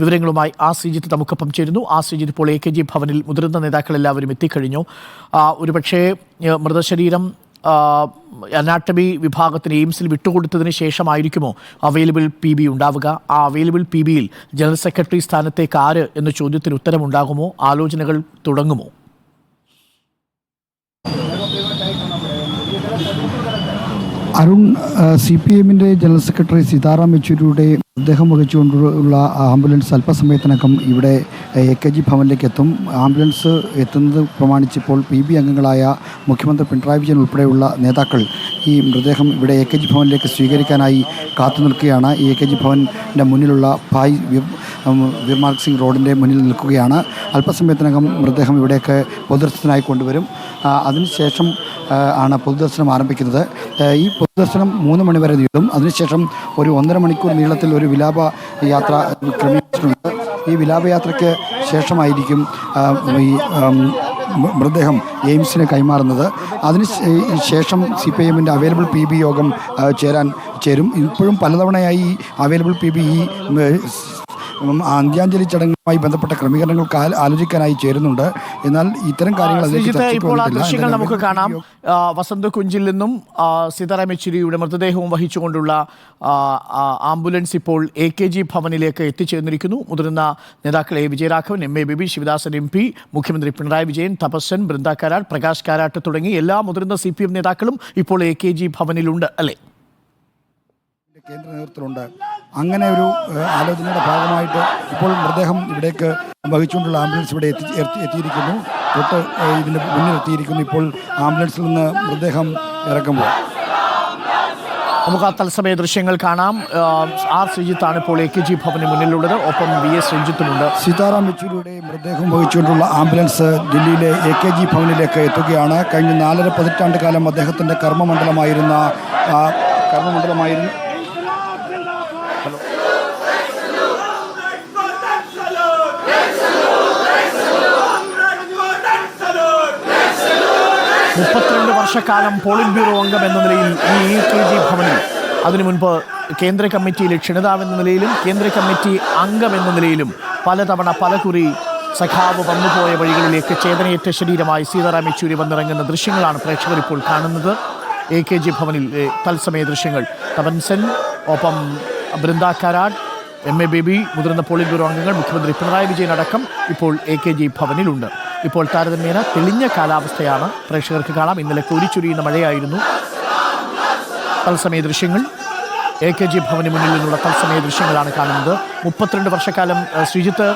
വിവരങ്ങളുമായി ആ ശ്രീജിത്ത് നമുക്കൊപ്പം ചേരുന്നു. ആ ശ്രീജിത്ത് ഇപ്പോൾ എ കെ ജി ഭവനിൽ മുതിർന്ന നേതാക്കൾ എല്ലാവരും എത്തിക്കഴിഞ്ഞു ഒരുപക്ഷേ മൃതശരീരം അനാട്ടമി വിഭാഗത്തിന് എയിംസിൽ വിട്ടുകൊടുത്തതിന് ശേഷമായിരിക്കുമോ അവൈലബിൾ പി ബി ഉണ്ടാവുക? ആ അവൈലബിൾ പി ബിയിൽ ജനറൽ സെക്രട്ടറി സ്ഥാനത്തേക്ക് ആര് എന്ന ചോദ്യത്തിന് ഉത്തരമുണ്ടാകുമോ? ആലോചനകൾ തുടങ്ങുമോ? അരുൺ സി പി എമ്മിന്റെ ജനറൽ സെക്രട്ടറി സീതാറാം യെച്ചൂരിയുടെ മൃതദേഹം വഹിച്ചുകൊണ്ടുള്ള ആംബുലൻസ് അല്പസമയത്തിനകം ഇവിടെ എ കെ ജി ഭവനിലേക്ക് എത്തും ആംബുലൻസ് എത്തുന്നത് പ്രമാണിച്ചിപ്പോൾ പി ബി അംഗങ്ങളായ മുഖ്യമന്ത്രി പിണറായി വിജയൻ ഉൾപ്പെടെയുള്ള നേതാക്കൾ ഈ മൃതദേഹം ഇവിടെ എ കെ ജി ഭവനിലേക്ക് സ്വീകരിക്കാനായി കാത്തു നിൽക്കുകയാണ്. ഈ എ കെ ജി ഭവന്റെ മുന്നിലുള്ള ഭായ് വിർമാർഗ് സിംഗ് റോഡിന്റെ മുന്നിൽ നിൽക്കുകയാണ്. അല്പസമയത്തിനകം മൃതദേഹം ഇവിടേക്ക് പൊതുദർശനത്തിനായി കൊണ്ടുവരും. അതിനുശേഷം ആണ് പൊതുദർശനം ആരംഭിക്കുന്നത്. ഈ പൊതുദർശനം മൂന്ന് മണിവരെ നീളും. അതിനുശേഷം ഒരു ഒന്നര മണിക്കൂർ നീളത്തിൽ ഒരു വിലാപ യാത്ര ക്രമീകരിച്ചിട്ടുണ്ട്. ഈ വിലാപയാത്രയ്ക്ക് ശേഷമായിരിക്കും ഈ മൃതദേഹം എയിംസിന് കൈമാറുന്നത്. അതിന് ശേഷം സി പി എമ്മിന്റെ അവൈലബിൾ പി ബി യോഗം ചേരാൻ ചേരും. ഇപ്പോഴും പലതവണയായി അവൈലബിൾ പി ബി ഈ അന്ത്യാഞ്ജലി ചടങ്ങുമായി ബന്ധപ്പെട്ട ക്രമീകരണങ്ങൾ ആലോചിക്കാനായി ചേരുന്നുണ്ട്. എന്നാൽ ഇത്തരം കാര്യങ്ങൾ ഇപ്പോൾ ദൃശ്യങ്ങൾ നമുക്ക് കാണാം. വസന്ത കുഞ്ചിൽ നിന്നും സീതാറാം യെച്ചൂരിയുടെ മൃതദേഹവും വഹിച്ചുകൊണ്ടുള്ള ആംബുലൻസ് ഇപ്പോൾ എ കെ ജി ഭവനിലേക്ക് എത്തിച്ചേർന്നിരിക്കുന്നു. മുതിർന്ന നേതാക്കൾ A Vijayaraghavan M A Baby Sivadasan M P മുഖ്യമന്ത്രി പിണറായി വിജയൻ തപസ്സൻ ബൃന്ദ കാരാട്ട് പ്രകാശ് കാരാട്ട് തുടങ്ങി എല്ലാ മുതിർന്ന സി പി എം നേതാക്കളും ഇപ്പോൾ എ കെ ജി ഭവനിലുണ്ട് അല്ലേ? കേന്ദ്ര നേതൃത്വത്തിലുണ്ട്. അങ്ങനെ ഒരു ആലോചനയുടെ ഭാഗമായിട്ട് ഇപ്പോൾ മൃതദേഹം ഇവിടേക്ക് വഹിച്ചുകൊണ്ടുള്ള ആംബുലൻസ് ഇവിടെ എത്തി എത്തി- എത്തിയിരിക്കുന്നു. തൊട്ട് ഇതിന് മുന്നിൽ എത്തിയിരിക്കുന്നു ഇപ്പോൾ ആംബുലൻസിൽ നിന്ന് മൃതദേഹം ഇറക്കുമ്പോൾ നമുക്ക് ആ തത്സമയ ദൃശ്യങ്ങൾ കാണാം. ആർ ശ്രീജിത്താണ് ഇപ്പോൾ എ കെ ജി ഭവന് മുന്നിലുള്ളത്. ഒപ്പം വി എസ് രഞ്ജിത്തുമുണ്ട് സീതാറാം യെച്ചൂരിയുടെ മൃതദേഹം വഹിച്ചുകൊണ്ടുള്ള ആംബുലൻസ് ദില്ലിയിലെ എ കെ ജി ഭവനിലേക്ക് എത്തുകയാണ്. കഴിഞ്ഞ നാലര പതിറ്റാണ്ട് കാലം അദ്ദേഹത്തിന്റെ കർമ്മമണ്ഡലമായിരുന്ന കർമ്മമണ്ഡലമായിരുന്നു മുപ്പത്തിരണ്ട് വർഷക്കാലം പോളിറ്റ് ബ്യൂറോ അംഗം എന്ന നിലയിൽ ഈ എ കെ ജി ഭവനിൽ. അതിനു മുൻപ് കേന്ദ്ര കമ്മിറ്റിയിലെ ക്ഷണിതാവ് എന്ന നിലയിലും കേന്ദ്ര കമ്മിറ്റി അംഗം എന്ന നിലയിലും പലതവണ പലകുറി സഖാവ് വന്നുപോയ വഴികളിലേക്ക് ചേതനയേറ്റ ശരീരമായി സീതാറാം യെച്ചൂരി വന്നിറങ്ങുന്ന ദൃശ്യങ്ങളാണ് പ്രേക്ഷകർ ഇപ്പോൾ കാണുന്നത്. എ കെ ജി ഭവനിൽ തത്സമയ ദൃശ്യങ്ങൾ. തപൻസൻ ഒപ്പം ബൃന്ദ കാരാട്ട് എം എ ബേബി മുതിർന്ന പോളിറ്റ് ബ്യൂറോ അംഗങ്ങൾ മുഖ്യമന്ത്രി പിണറായി വിജയൻ അടക്കം ഇപ്പോൾ എ കെ ജി ഭവനിലുണ്ട്. ഇപ്പോൾ താരതമ്യേന തെളിഞ്ഞ കാലാവസ്ഥയാണ് പ്രേക്ഷകർക്ക് കാണാം. ഇന്നലെ കോരിച്ചൊരിയുന്ന മഴയായിരുന്നു. തത്സമയ ദൃശ്യങ്ങൾ. എ കെ ജി ഭവന് മുന്നിൽ നിന്നുള്ള തത്സമയ ദൃശ്യങ്ങളാണ് കാണുന്നത്. മുപ്പത്തിരണ്ട് വർഷക്കാലം ശ്രീജിത്ത്